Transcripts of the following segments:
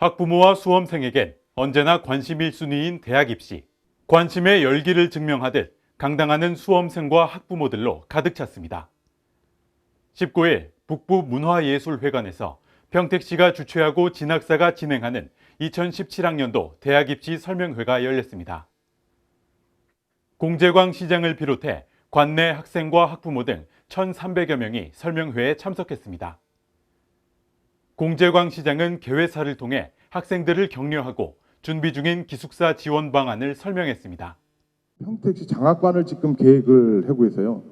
학부모와 수험생에겐 언제나 관심 1순위인 대학 입시. 관심의 열기를 증명하듯 강당하는 수험생과 학부모들로 가득 찼습니다. 19일 북부 문화예술회관에서 평택시가 주최하고 진학사가 진행하는 2017학년도 대학 입시 설명회가 열렸습니다. 공재광 시장을 비롯해 관내 학생과 학부모 등 1,300여 명이 설명회에 참석했습니다. 공재광 시장은 개회사를 통해 학생들을 격려하고 준비 중인 기숙사 지원 방안을 설명했습니다. 평택시 장학관을 지금 계획을 하고 있어요.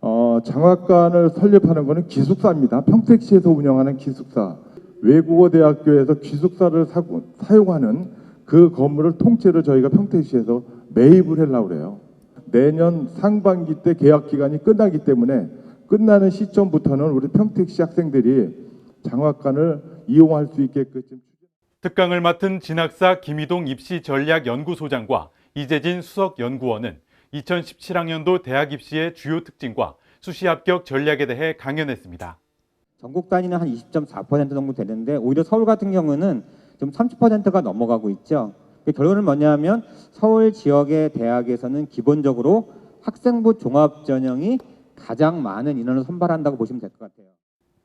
어, 장학관을 설립하는 것은 기숙사입니다. 평택시에서 운영하는 기숙사. 외국어 대학교에서 기숙사를 사고, 사용하는 그 건물을 통째로 저희가 평택시에서 매입을 하려고 그래요. 내년 상반기 때 계약 기간이 끝나기 때문에 끝나는 시점부터는 우리 평택시 학생들이 장학관을 이용할 수 있게끔 특강을 맡은 진학사 김희동 입시 전략 연구소장과 이재진 수석 연구원은 2017학년도 대학 입시의 주요 특징과 수시 합격 전략에 대해 강연했습니다. 전국 단위는 한 20.4% 정도 되는데 오히려 서울 같은 경우는 좀 30%가 넘어가고 있죠. 그 결론은 뭐냐면 서울 지역의 대학에서는 기본적으로 학생부 종합 전형이 가장 많은 인원을 선발한다고 보시면 될 것 같아요.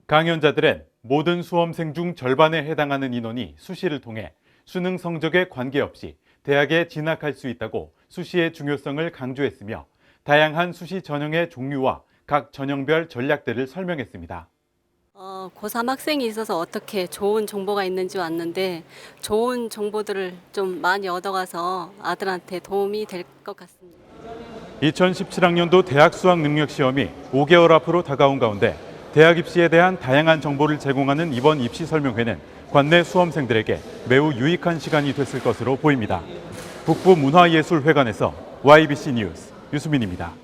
강연자들은 모든 수험생 중 절반에 해당하는 인원이 수시를 통해 수능 성적에 관계없이 대학에 진학할 수 있다고 수시의 중요성을 강조했으며 다양한 수시 전형의 종류와 각 전형별 전략들을 설명했습니다. 어, 고3 학생이 있어서 어떻게 좋은 정보가 있는지 왔는데 좋은 정보들을 좀 많이 얻어가서 아들한테 도움이 될 것 같습니다. 2017학년도 대학 수학 능력 시험이 5개월 앞으로 다가온 가운데 대학 입시에 대한 다양한 정보를 제공하는 이번 입시 설명회는 관내 수험생들에게 매우 유익한 시간이 됐을 것으로 보입니다. 북부 문화예술회관에서 YBC 뉴스 유수민입니다.